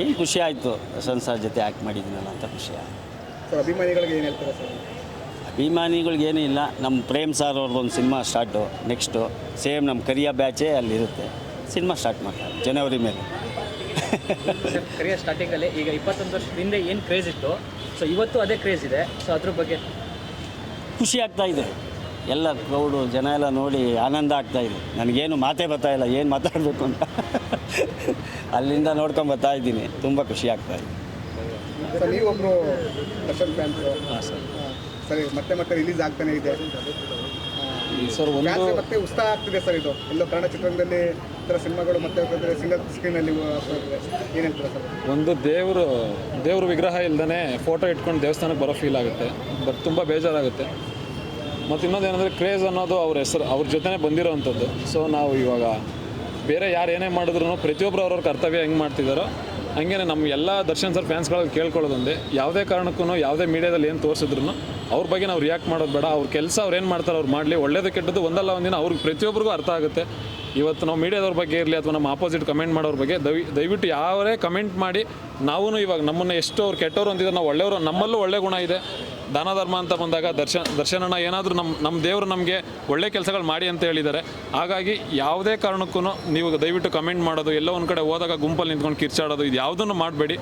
ಏನು ಖುಷಿ ಆಯಿತು ಸಂಸಾರ ಜೊತೆ ಆ್ಯಕ್ಟ್ ಮಾಡಿದ್ದೀನಲ್ಲ ಅಂತ ಖುಷಿ ಆಯ್ತು. ಸರ್ ಅಭಿಮಾನಿಗಳಿಗೆ ಏನು ಹೇಳ್ತಾರೆ ಸರ್? ಅಭಿಮಾನಿಗಳ್ಗೇನೂ ಇಲ್ಲ. ನಮ್ಮ ಪ್ರೇಮ್ ಸಾರ್ ಅವ್ರದ್ದೊಂದು ಸಿನಿಮಾ ಸ್ಟಾರ್ಟು ನೆಕ್ಸ್ಟು ಸೇಮ್ ನಮ್ಮ ಕರಿಯ ಬ್ಯಾಚೇ ಅಲ್ಲಿರುತ್ತೆ ಸಿನಿಮಾ ಸ್ಟಾರ್ಟ್ ಮಾಡ್ತಾರೆ ಜನವರಿ ಮೇಲೆ. ಕರಿಯರ್ ಸ್ಟಾರ್ಟಿಂಗಲ್ಲಿ ಈಗ ಇಪ್ಪತ್ತೊಂದು ವರ್ಷದ ಹಿಂದೆ ಏನು ಕ್ರೇಜ್ ಇತ್ತು? ಸೊ ಇವತ್ತು ಅದೇ ಕ್ರೇಜ್ ಇದೆ. ಸೊ ಅದ್ರ ಬಗ್ಗೆ ಖುಷಿ ಆಗ್ತಾ ಇದೆ. ಎಲ್ಲ ಕ್ರೌಡು ಜನ ಎಲ್ಲ ನೋಡಿ ಆನಂದ ಆಗ್ತಾ ಇದೆ. ನನಗೇನು ಮಾತೇ ಬರ್ತಾ ಇಲ್ಲ. ಏನು ಮಾತಾಡಬೇಕು ಅಂತ. ಅಲ್ಲಿಂದ ನೋಡ್ಕೊಂಡು ಬರ್ತಾ ಇದ್ದೀನಿ. ತುಂಬ ಖುಷಿ ಆಗ್ತಾ ಇದೆ. ಸರ್ ನೀವೊಬ್ಬರು ದರ್ಶನ್ ಫ್ಯಾನ್ಸ್ ಹಾಂ ಸರ್. ಸರಿ ಮತ್ತೆ ಮತ್ತೆ ರಿಲೀಸ್ ಆಗ್ತಾನೆ ಇದೆ. ಸರ್ ಒಂದು ಮತ್ತೆ ಉತ್ಸಾಹ ಆಗ್ತಿದೆ ಸರ್ ಇದು. ಎಲ್ಲೋ ಕನ್ನಡ ಚಿತ್ರರಂಗದಲ್ಲಿ ಈ ಥರ ಸಿನಿಮಾಗಳು ಮತ್ತೆ ಸಿಂಗಲ್ ಸ್ಕ್ರೀನಲ್ಲಿ ಏನು ಹೇಳ್ತೀರಾ ಸರ್? ಒಂದು ದೇವರು ದೇವ್ರ ವಿಗ್ರಹ ಇಲ್ದೇ ಫೋಟೋ ಇಟ್ಕೊಂಡು ದೇವಸ್ಥಾನಕ್ಕೆ ಬರೋ ಫೀಲ್ ಆಗುತ್ತೆ. ಬಟ್ ತುಂಬ ಬೇಜಾರಾಗುತ್ತೆ. ಮತ್ತು ಇನ್ನೊಂದು ಏನಂದರೆ ಕ್ರೇಜ್ ಅನ್ನೋದು ಅವ್ರ ಹೆಸರು ಅವ್ರ ಜೊತೆನೇ ಬಂದಿರೋವಂಥದ್ದು ಸೊ ನಾವು ಇವಾಗ ಬೇರೆ ಯಾರು ಏನೇ ಮಾಡಿದ್ರು ಪ್ರತಿಯೊಬ್ಬರು ಅವ್ರವ್ರ ಕರ್ತವ್ಯ ಹೆಂಗೆ ಮಾಡ್ತಿದ್ದಾರೋ ಹಂಗೇನೆ ನಮ್ಮ ಎಲ್ಲ ದರ್ಶನ್ ಸರ್ ಫ್ಯಾನ್ಸ್ಗಳಲ್ಲಿ ಕೇಳ್ಕೊಳ್ಳೋದೊಂದೇ. ಯಾವುದೇ ಕಾರಣಕ್ಕೂ ಯಾವುದೇ ಮೀಡಿಯಾದಲ್ಲಿ ಏನು ತೋರಿಸಿದ್ರು ಅವ್ರ ಬಗ್ಗೆ ನಾವು ರಿಯಾಕ್ಟ್ ಮಾಡೋದು ಬೇಡ. ಅವ್ರ ಕೆಲಸ ಅವ್ರು ಏನು ಮಾಡ್ತಾರೆ ಅವ್ರು ಮಾಡಲಿ. ಒಳ್ಳೇದು ಕೆಟ್ಟದ್ದು ಒಂದಲ್ಲ ಒಂದಿನ ಅವ್ರಿಗೆ ಪ್ರತಿಯೊಬ್ಬರಿಗೂ ಅರ್ಥ ಆಗುತ್ತೆ. ಇವತ್ತು ನಾವು ಮೀಡಿಯಾದವ್ರ ಬಗ್ಗೆ ಇರಲಿ ಅಥವಾ ನಮ್ಮ ಆಪೋಸಿಟ್ ಕಮೆಂಟ್ ಮಾಡೋರ ಬಗ್ಗೆ ದಯ ದಯವಿಟ್ಟು ಯಾವರೇ ಕಮೆಂಟ್ ಮಾಡಿ ನಾವೂ ಇವಾಗ ನಮ್ಮನ್ನು ಎಷ್ಟು ಅವ್ರು ಕೆಟ್ಟವ್ರು ಅಂತಿದ್ರೆ ನಾವು ಒಳ್ಳೆಯವರು, ನಮ್ಮಲ್ಲೂ ಒಳ್ಳೆ ಗುಣ ಇದೆ. ದಾನ ಧರ್ಮ ಅಂತ ಬಂದಾಗ ದರ್ಶನ, ದರ್ಶನನ ಏನಾದರೂ ನಮ್ಮ ನಮ್ಮ ದೇವರು ನಮಗೆ ಒಳ್ಳೆ ಕೆಲಸಗಳು ಮಾಡಿ ಅಂತ ಹೇಳಿದ್ದಾರೆ. ಹಾಗಾಗಿ ಯಾವುದೇ ಕಾರಣಕ್ಕೂ ನೀವು ದಯವಿಟ್ಟು ಕಮೆಂಟ್ ಮಾಡೋದು, ಎಲ್ಲೋ ಒಂದು ಕಡೆ ಹೋದಾಗ ಗುಂಪಲ್ಲಿ ನಿಂತ್ಕೊಂಡು ಕಿರ್ಚಾಡೋದು ಇದು ಯಾವುದನ್ನು ಮಾಡಬೇಡಿ.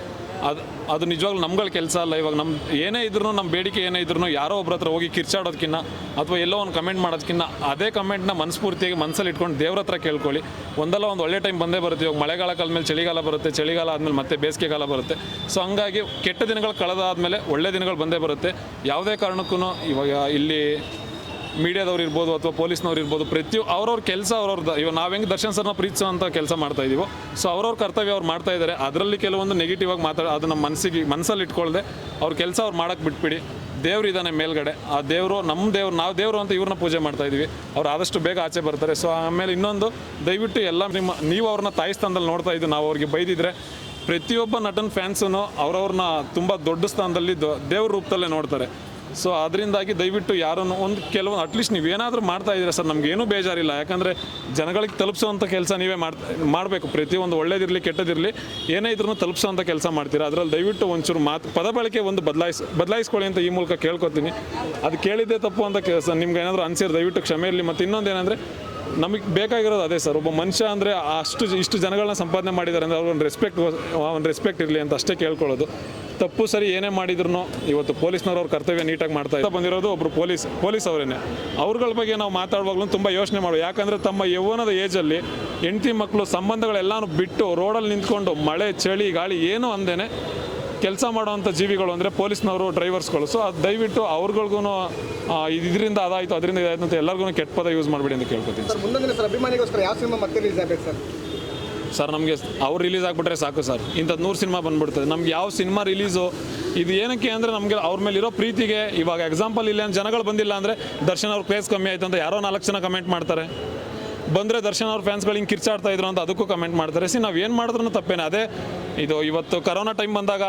ಅದು ಅದು ನಿಜವಾಗ್ಲೂ ನಮ್ಗಳ ಕೆಲಸ ಅಲ್ಲ. ಇವಾಗ ನಮ್ಮ ಏನೇ ಇದ್ರೂ ನಮ್ಮ ಬೇಡಿಕೆ ಏನೇ ಇದ್ರೂ ಯಾರೋ ಒಬ್ರ ಹತ್ರ ಹೋಗಿ ಕಿರ್ಚಾಡೋದಕ್ಕಿನ್ನ ಅಥವಾ ಎಲ್ಲೋ ಒಂದು ಕಮೆಂಟ್ ಮಾಡೋದಕ್ಕಿಂತ ಅದೇ ಕಮೆಂಟ್ನ ಮನಸ್ಫೂರ್ತಿಯಾಗಿ ಮನಸ್ಸಲ್ಲಿ ಇಟ್ಕೊಂಡು ದೇವ್ರ ಹತ್ರ ಕೇಳ್ಕೊಳ್ಳಿ. ಒಂದಲ್ಲ ಒಂದು ಒಳ್ಳೆ ಟೈಮ್ ಬಂದೇ ಬರುತ್ತೆ. ಇವಾಗ ಮಳೆಗಾಲ ಕಾಲಮೇಲೆ ಚಳಿಗಾಲ ಬರುತ್ತೆ. ಚಳಿಗಾಲ ಆದಮೇಲೆ ಮತ್ತೆ ಬೇಸಿಗೆಗಾಲ ಬರುತ್ತೆ. ಸೊ ಹಂಗಾಗಿ ಕೆಟ್ಟ ದಿನಗಳು ಕಳೆದಾದ್ಮೇಲೆ ಒಳ್ಳೆ ದಿನಗಳು ಬಂದೇ ಬರುತ್ತೆ. ಯಾವುದೇ ಕಾರಣಕ್ಕೂ ಇವಾಗ ಇಲ್ಲಿ ಮೀಡಿಯಾದವ್ರು ಇರ್ಬೋದು ಅಥವಾ ಪೊಲೀಸ್ನವ್ರು ಇರ್ಬೋದು, ಪ್ರತಿ ಅವ್ರವ್ರ ಕೆಲಸ ಅವ್ರವ್ರದ. ಇವಾಗ ನಾವು ಹೆಂಗೆ ದರ್ಶನ್ ಸರ್ನ ಪ್ರೀತಿಸುವಂಥ ಕೆಲಸ ಮಾಡ್ತಾ ಇದೀವೋ, ಸೊ ಅವ್ರವ್ರ ಕರ್ತವ್ಯ ಅವ್ರು ಮಾಡ್ತಾ ಇದ್ದಾರೆ ಅದರಲ್ಲಿ ಕೆಲವೊಂದು ನೆಗೆಟಿವ್ ಆಗಿ ಮಾತಾಡ ಅದು ನಮ್ಮ ಮನಸ್ಸಿಗೆ ಮನಸ್ಸಲ್ಲಿ ಇಟ್ಕೊಳ್ಳದೆ ಅವ್ರ ಕೆಲಸ ಅವ್ರು ಮಾಡೋಕ್ಕೆ ಬಿಟ್ಬಿಡಿ. ದೇವ್ರು ಇದ್ದಾನೆ ಮೇಲ್ಗಡೆ. ಆ ದೇವರು ನಮ್ಮ ದೇವ್ರು, ನಾವು ದೇವರು ಅಂತ ಇವ್ರನ್ನ ಪೂಜೆ ಮಾಡ್ತಾ ಇದೀವಿ. ಅವ್ರು ಆದಷ್ಟು ಬೇಗ ಆಚೆ ಬರ್ತಾರೆ. ಸೊ ಆಮೇಲೆ ಇನ್ನೊಂದು, ದಯವಿಟ್ಟು ಎಲ್ಲ ನಿಮ್ಮ, ನೀವು ಅವ್ರನ್ನ ತಾಯಿ ಸ್ಥಾನದಲ್ಲಿ ನೋಡ್ತಾ ಇದ್ದೀವಿ ನಾವು ಅವ್ರಿಗೆ ಬೈದಿದ್ರೆ, ಪ್ರತಿಯೊಬ್ಬ ನಟನ ಫ್ಯಾನ್ಸನ್ನು ಅವ್ರವ್ರನ್ನ ತುಂಬ ದೊಡ್ಡ ಸ್ಥಾನದಲ್ಲಿ ದೇವ್ರ ರೂಪದಲ್ಲೇ ನೋಡ್ತಾರೆ. ಸೊ ಅದರಿಂದಾಗಿ ದಯವಿಟ್ಟು ಯಾರನ್ನು ಒಂದು ಕೆಲವೊಂದು ಅಟ್ಲೀಸ್ಟ್ ನೀವೇನಾದರೂ ಮಾಡ್ತಾ ಇದ್ದೀರಾ ಸರ್ ನಮಗೇನೂ ಬೇಜಾರಿಲ್ಲ. ಯಾಕಂದರೆ ಜನಗಳಿಗೆ ತಲುಪಿಸೋವಂಥ ಕೆಲಸ ನೀವೇ ಮಾಡ್ತಾ, ಮಾಡಬೇಕು. ಪ್ರತಿಯೊಂದು ಒಳ್ಳೇದಿರಲಿ, ಕೆಟ್ಟದಿರಲಿ, ಏನೇ ಇದ್ರೂ ತಲುಪಿಸೋವಂಥ ಕೆಲಸ ಮಾಡ್ತೀರಾ. ಅದರಲ್ಲಿ ದಯವಿಟ್ಟು ಒಂಚೂರು ಮಾತು, ಪದ ಬಳಕೆ ಒಂದು ಬದಲಾಯಿಸ್, ಬದಲಾಯಿಸ್ಕೊಳ್ಳಿ ಅಂತ ಈ ಮೂಲಕ ಕೇಳ್ಕೊತೀನಿ. ಅದು ಕೇಳಿದ್ದೇ ತಪ್ಪು ಅಂತ ಕೆಲಸ ನಿಮ್ಗೆ ಏನಾದರೂ ಅನ್ಸಿರ್ ದಯವಿಟ್ಟು ಕ್ಷಮೆ ಇರಲಿ. ಮತ್ತು ಇನ್ನೊಂದು ನಮಗೆ ಬೇಕಾಗಿರೋದು ಅದೇ ಸರ್, ಒಬ್ಬ ಮನುಷ್ಯ ಅಂದರೆ ಅಷ್ಟು, ಇಷ್ಟು ಜನಗಳನ್ನ ಸಂಪಾದನೆ ಮಾಡಿದ್ದಾರೆ ಅಂದರೆ ಅವ್ರಿಗೆ ಒಂದು ರೆಸ್ಪೆಕ್ಟ್ ಒಂದು ರೆಸ್ಪೆಕ್ಟ್ ಇರಲಿ ಅಂತ ಅಷ್ಟೇ ಕೇಳ್ಕೊಳ್ಳೋದು. ತಪ್ಪು ಸರಿ ಏನೇ ಮಾಡಿದ್ರು ಇವತ್ತು ಪೊಲೀಸ್ನವ್ರು ಅವ್ರ ಕರ್ತವ್ಯ ನೀಟಾಗಿ ಮಾಡ್ತಾ ಇದ್ದಾರೆ. ಬಂದಿರೋದು ಒಬ್ಬರು ಪೊಲೀಸ್ ಪೊಲೀಸ್ ಅವರೇನೆ. ಅವ್ರಗಳ ಬಗ್ಗೆ ನಾವು ಮಾತಾಡುವಾಗಲೂ ತುಂಬ ಯೋಚನೆ ಮಾಡುವ. ಯಾಕಂದರೆ ತಮ್ಮ ಯೌವನದ ಏಜಲ್ಲಿ ಹೆಂಡತಿ ಮಕ್ಕಳು ಸಂಬಂಧಗಳೆಲ್ಲನೂ ಬಿಟ್ಟು ರೋಡಲ್ಲಿ ನಿಂತ್ಕೊಂಡು ಮಳೆ, ಚಳಿ, ಗಾಳಿ ಏನು ಅಂದೇನೆ ಕೆಲಸ ಮಾಡುವಂಥ ಜೀವಿಗಳು ಅಂದರೆ ಪೊಲೀಸ್ನವರು ಡ್ರೈವರ್ಸ್ಗಳು ಸೊ ಅದು ದಯವಿಟ್ಟು ಅವ್ರಗಳಿಗೂ ಇದರಿಂದ ಅದಾಯಿತು, ಅದರಿಂದ ಇದಾಯ್ತು ಅಂತ ಎಲ್ಲರಿಗೂ ಕೆಟ್ಟ ಪದ ಯೂಸ್ ಮಾಡಬೇಡಿ ಅಂತ ಕೇಳ್ಕೊತೀನಿ. ಸರ್ ಮುಂದಿನ ಸರ್, ಅಭಿಮಾನಿಗೋಸ್ಕರ ಯಾವ ಸಿನಿಮಾ ಮತ್ತೆ ರಿಲೀಸ್ ಆಗಬೇಕು ಸರ್? ಸರ್, ನಮಗೆ ಅವ್ರು ರಿಲೀಸ್ ಆಗಿಬಿಟ್ರೆ ಸಾಕು ಸರ್. ಇಂಥದ್ದು ನೂರು ಸಿನಿಮಾ ಬಂದ್ಬಿಡ್ತದೆ. ನಮ್ಗೆ ಯಾವ ಸಿನಿಮಾ ರಿಲೀಸು ಇದು ಏನಕ್ಕೆ ಅಂದರೆ ನಮಗೆ ಅವ್ರ ಮೇಲೆ ಇರೋ ಪ್ರೀತಿಗೆ ಇವಾಗ ಎಕ್ಸಾಂಪಲ್ ಇಲ್ಲ ಜನಗಳು ಬಂದಿಲ್ಲ ಅಂದರೆ ದರ್ಶನ್ ಅವ್ರ ಪ್ಲೇಸ್ ಕಮ್ಮಿ ಆಯ್ತು ಅಂತ ಯಾರೋ ನಾಲ್ಕು ಜನ ಕಮೆಂಟ್ ಮಾಡ್ತಾರೆ. ಬಂದರೆ ದರ್ಶನ್ ಅವ್ರ ಫ್ಯಾನ್ಸ್ಗಳು ಹಿಂಗೆ ಕಿರ್ಚಾಡ್ತಾ ಇದ್ರು ಅಂತ ಅದಕ್ಕೂ ಕಮೆಂಟ್ ಮಾಡ್ತಾರೆ. ಸಿ, ನಾವು ಏನು ಮಾಡಿದ್ರೂ ತಪ್ಪೇನೆ. ಅದೇ, ಇದು ಇವತ್ತು ಕರೋನಾ ಟೈಮ್ ಬಂದಾಗ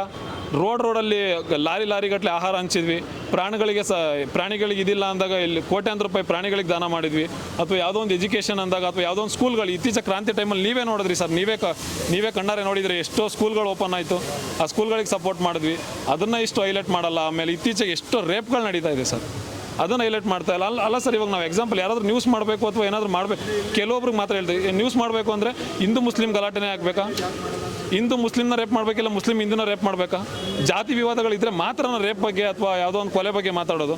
ರೋಡ್ ರೋಡಲ್ಲಿ ಲಾರಿ ಲಾರಿಗಟ್ಟಲೆ ಆಹಾರ ಹಂಚಿದ್ವಿ. ಪ್ರಾಣಿಗಳಿಗೆ ಸ, ಪ್ರಾಣಿಗಳಿಗೆ ಇದಿಲ್ಲ ಅಂದಾಗ ಇಲ್ಲಿ ಕೋಟ್ಯಾಂತರ ರೂಪಾಯಿ ಪ್ರಾಣಿಗಳಿಗೆ ದಾನ ಮಾಡಿದ್ವಿ. ಅಥವಾ ಯಾವುದೋ ಒಂದು ಎಜುಕೇಷನ್ ಅಂದಾಗ ಅಥವಾ ಯಾವುದೋ ಒಂದು ಸ್ಕೂಲ್ಗಳು ಇತ್ತೀಚೆ ಕ್ರಾಂತಿ ಟೈಮಲ್ಲಿ ನೀವೇ ನೋಡಿದ್ರಿ ಸರ್. ನೀವೇ ಕ, ನೀವೇ ಕಣ್ಣಾರೆ ನೋಡಿದರೆ ಎಷ್ಟೋ ಸ್ಕೂಲ್ಗಳು ಓಪನ್ ಆಯಿತು. ಆ ಸ್ಕೂಲ್ಗಳಿಗೆ ಸಪೋರ್ಟ್ ಮಾಡಿದ್ವಿ. ಅದನ್ನು ಇಷ್ಟು ಹೈಲೈಟ್ ಮಾಡಲ್ಲ. ಆಮೇಲೆ ಇತ್ತೀಚೆಗೆ ಎಷ್ಟೋ ರೇಪ್ಗಳು ನಡೀತಾ ಇದೆ ಸರ್. ಅದನ್ನು ಹೈಲೈಟ್ ಮಾಡ್ತಾ ಇಲ್ಲ. ಅಲ್ಲ ಅಲ್ಲ ಸರ್, ಇವಾಗ ನಾವು ಎಕ್ಸಾಂಪಲ್ ಯಾರಾದ್ರೂ ನ್ಯೂಸ್ ಮಾಡಬೇಕು ಅಥವಾ ಏನಾದರೂ ಮಾಡಬೇಕು, ಕೆಲವೊಬ್ರಿಗೆ ಮಾತ್ರ ಹೇಳ್ತೀವಿ ನ್ಯೂಸ್ ಮಾಡಬೇಕು ಅಂದರೆ ಹಿಂದೂ ಮುಸ್ಲಿಂ ಗಲಾಟೆನೇ ಆಗಬೇಕಾ? ಹಿಂದೂ ಮುಸ್ಲಿಮ್ನ ರೇಪ್ ಮಾಡಬೇಕಿಲ್ಲ ಮುಸ್ಲಿಂ ಹಿಂದೂನ ರೇಪ್ ಮಾಡಬೇಕಾ? ಜಾತಿ ವಿವಾದಗಳಿದ್ದರೆ ಮಾತ್ರ ರೇಪ್ ಬಗ್ಗೆ ಅಥವಾ ಯಾವುದೋ ಒಂದು ಕೊಲೆ ಬಗ್ಗೆ ಮಾತಾಡೋದು.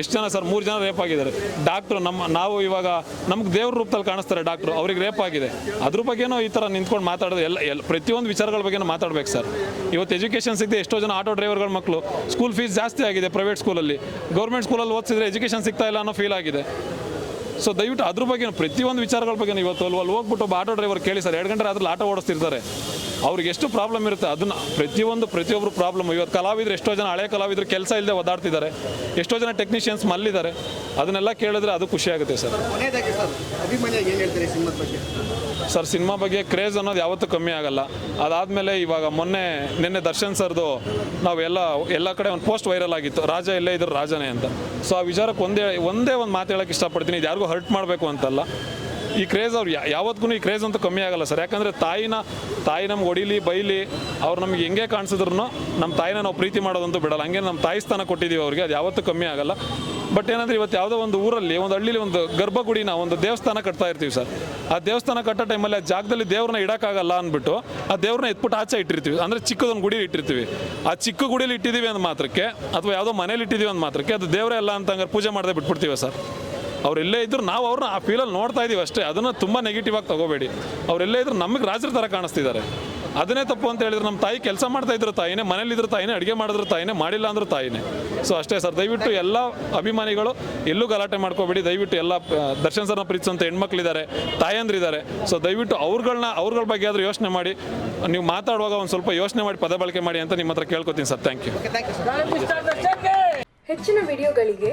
ಎಷ್ಟು ಜನ ಸರ್? ಮೂರು ಜನ ರೇಪ್ ಆಗಿದ್ದಾರೆ. ಡಾಕ್ಟ್ರು ನಮ್ಮ, ನಾವು ಇವಾಗ ನಮ್ಗೆ ದೇವ್ರ ರೂಪದಲ್ಲಿ ಕಾಣಿಸ್ತಾರೆ ಡಾಕ್ಟ್ರು. ಅವ್ರಿಗೆ ರೇಪ್ ಆಗಿದೆ. ಅದ್ರ ಬಗ್ಗೆನೂ ಈ ಥರ ನಿಂತ್ಕೊಂಡು ಮಾತಾಡೋದು ಎಲ್ಲ ಎಲ್ಲ, ಪ್ರತಿಯೊಂದು ವಿಚಾರಗಳ ಬಗ್ಗೆ ಮಾತಾಡ್ಬೇಕು ಸರ್. ಇವತ್ತು ಎಜುಕೇಷನ್ ಸಿಗದೆ ಎಷ್ಟೋ ಜನ ಆಟೋ ಡ್ರೈವರ್ಗಳ ಮಕ್ಕಳು ಸ್ಕೂಲ್ ಫೀಸ್ ಜಾಸ್ತಿ ಆಗಿದೆ ಪ್ರೈವೇಟ್ ಸ್ಕೂಲಲ್ಲಿ ಗೌರ್ಮೆಂಟ್ ಸ್ಕೂಲಲ್ಲಿ ಓದಿಸಿದ್ರೆ ಎಜುಕೇಷನ್ ಸಿಗ್ತಾ ಇಲ್ಲ ಅನ್ನೋ ಫೀಲ್ ಆಗಿದೆ. ಸೊ ದಯವಿಟ್ಟು ಅದ್ರ ಬಗ್ಗೆ ಪ್ರತಿಯೊಂದು ವಿಚಾರಗಳ ಬಗ್ಗೆ ಇವತ್ತು ಅಲ್ಲಿ ಹೋಗ್ಬಿಟ್ಟು ಒಬ್ಬ ಆಟೋ ಡ್ರೈವರ್ ಕೇಳಿ ಸರ್. ಎರಡು ಗಂಟೆ ಆದ್ರಲ್ಲಿ ಆಟೋ ಓಡಿಸ್ತಿರ್ತಾರೆ. ಅವ್ರಿಗೆ ಎಷ್ಟು ಪ್ರಾಬ್ಲಮ್ ಇರುತ್ತೆ ಅದನ್ನ ಪ್ರತಿಯೊಂದು ಪ್ರತಿಯೊಬ್ಬರು ಪ್ರಾಬ್ಲಮ್ ಇವತ್ತು ಕಲಾವಿದರು ಎಷ್ಟೋ ಜನ ಹಳೆ ಕಲಾವಿದರು ಕೆಲಸ ಇಲ್ಲದೆ ಒದ್ದಾಡ್ತಿದ್ದಾರೆ. ಎಷ್ಟೋ ಜನ ಟೆಕ್ನಿಷಿಯನ್ಸ್ ಮಲ್ಲಿದ್ದಾರೆ. ಅದನ್ನೆಲ್ಲ ಕೇಳಿದ್ರೆ ಅದು ಖುಷಿ ಆಗುತ್ತೆ ಸರ್. ಸರ್ ಸಿನಿಮಾ ಬಗ್ಗೆ ಕ್ರೇಜ್ ಅನ್ನೋದು ಯಾವತ್ತೂ ಕಮ್ಮಿ ಆಗಲ್ಲ. ಅದಾದಮೇಲೆ ಇವಾಗ ಮೊನ್ನೆ ನಿನ್ನೆ ದರ್ಶನ್ ಸರ್ದು ನಾವೆಲ್ಲ ಎಲ್ಲ ಕಡೆ ಒಂದು ಪೋಸ್ಟ್ ವೈರಲ್ ಆಗಿತ್ತು. ರಾಜ ಎಲ್ಲೇ ಇದ್ರು ರಾಜನೇ ಅಂತ. ಸೊ ಆ ವಿಚಾರಕ್ಕೆ ಒಂದೇ ಒಂದೇ ಒಂದು ಮಾತು ಹೇಳೋಕ್ಕೆ ಇಷ್ಟಪಡ್ತೀನಿ. ಇದು ಯಾರಿಗೂ ಹರ್ಟ್ ಮಾಡಬೇಕು ಅಂತಲ್ಲ. ಈ ಕ್ರೇಜ್ ಅವ್ರು ಯಾವತ್ತಿಗೂ ಈ ಕ್ರೇಜ್ ಅಂತೂ ಕಮ್ಮಿ ಆಗಲ್ಲ ಸರ್. ಯಾಕಂದರೆ ತಾಯಿನ ತಾಯಿ ನಮ್ಗೆ ಹೊಡಿಲಿ, ಬೈಲಿ, ಅವ್ರು ನಮ್ಗೆ ಹೆಂಗೆ ಕಾಣಿಸಿದ್ರು ನಮ್ಮ ತಾಯಿನ ನಾವು ಪ್ರೀತಿ ಮಾಡೋದಂತೂ ಬಿಡಲ್ಲ. ಹಂಗೆ ನಮ್ಮ ತಾಯಿ ಸ್ಥಾನ ಕೊಟ್ಟಿದ್ದೀವಿ ಅವ್ರಿಗೆ, ಅದು ಯಾವತ್ತೂ ಕಮ್ಮಿ ಆಗಲ್ಲ. ಬಟ್ ಏನಂದ್ರೆ ಇವತ್ತು ಯಾವುದೋ ಒಂದು ಊರಲ್ಲಿ, ಒಂದು ಹಳ್ಳಿಲಿ ಒಂದು ಗರ್ಭಗುಡಿನ ಒಂದು ದೇವಸ್ಥಾನ ಕಟ್ತಾ ಇರ್ತೀವಿ ಸರ್. ಆ ದೇವಸ್ಥಾನ ಕಟ್ಟೋ ಟೈಮಲ್ಲಿ ಆ ಜಾಗದಲ್ಲಿ ದೇವ್ರನ್ನ ಇಡೋಕ್ಕಾಗಲ್ಲ ಅಂದ್ಬಿಟ್ಟು ಆ ದೇವ್ರನ್ನ ಎತ್ಬಿಟ್ಟು ಆಚೆ ಇಟ್ಟಿರ್ತೀವಿ. ಅಂದರೆ ಚಿಕ್ಕದೊಂದು ಗುಡಿ ಇಟ್ಟಿರ್ತೀವಿ. ಆ ಚಿಕ್ಕ ಗುಡಿಲಿ ಇಟ್ಟಿದ್ದೀವಿ ಅಂದ ಮಾತ್ರಕ್ಕೆ, ಅಥವಾ ಯಾವುದೋ ಮನೇಲಿ ಇಟ್ಟಿದ್ದೀವಿ ಅಂದ ಮಾತ್ರಕ್ಕೆ ಅದು ದೇವರೇ ಅಲ್ಲ ಅಂತ ಹಂಗಾರೆ ಪೂಜೆ ಮಾಡದೆ ಬಿಟ್ಬಿಡ್ತೀವಿ ಸರ್. ಅವರೆಲ್ಲೇ ಇದ್ರು ನಾವು ಅವ್ರನ್ನ ಆ ಫೀಲಲ್ಲಿ ನೋಡ್ತಾ ಇದೀವಿ ಅಷ್ಟೇ. ಅದನ್ನು ತುಂಬ ನೆಗೆಟಿವ್ ಆಗಿ ತಗೋಬೇಡಿ. ಅವರೆಲ್ಲೇ ಇದ್ರು ನಮಗೆ ರಾಜರ ಥರ ಕಾಣಿಸ್ತಿದ್ದಾರೆ. ಅದನ್ನೇ ತಪ್ಪು ಅಂತ ಹೇಳಿದ್ರೆ ನಮ್ಮ ತಾಯಿ ಕೆಲಸ ಮಾಡ್ತಾ ಇದ್ರು ತಾಯಿನೇ ಮನೇಲಿದ್ರು ತಾಯಿನೇ, ಅಡುಗೆ ಮಾಡಿದ್ರು ತಾಯಿನೇ, ಮಾಡಿಲ್ಲ ಅಂದ್ರೂ ತಾಯಿನೇ. ಸೊ ಅಷ್ಟೇ ಸರ್, ದಯವಿಟ್ಟು ಎಲ್ಲ ಅಭಿಮಾನಿಗಳು ಎಲ್ಲೂ ಗಲಾಟೆ ಮಾಡ್ಕೋಬೇಡಿ. ದಯವಿಟ್ಟು ಎಲ್ಲ ದರ್ಶನ್ ಸರ್ನ ಪ್ರೀತಿಸಂತ ಹೆಣ್ಮಕ್ಳಿದ್ದಾರೆ, ತಾಯಂದ್ರಿದ್ದಾರೆ. ಸೊ ದಯವಿಟ್ಟು ಅವ್ರುಗಳನ್ನ ಅವ್ರಗಳ ಬಗ್ಗೆ ಆದರೂ ಯೋಚನೆ ಮಾಡಿ. ನೀವು ಮಾತಾಡುವಾಗ ಒಂದು ಸ್ವಲ್ಪ ಯೋಚನೆ ಮಾಡಿ, ಪದ ಬಳಕೆ ಮಾಡಿ ಅಂತ ನಿಮ್ಮ ಹತ್ರ ಕೇಳ್ಕೊತೀನಿ ಸರ್. ಥ್ಯಾಂಕ್ ಯು ಹೆಚ್ಚಿನ ವಿಡಿಯೋಗಳಿಗೆ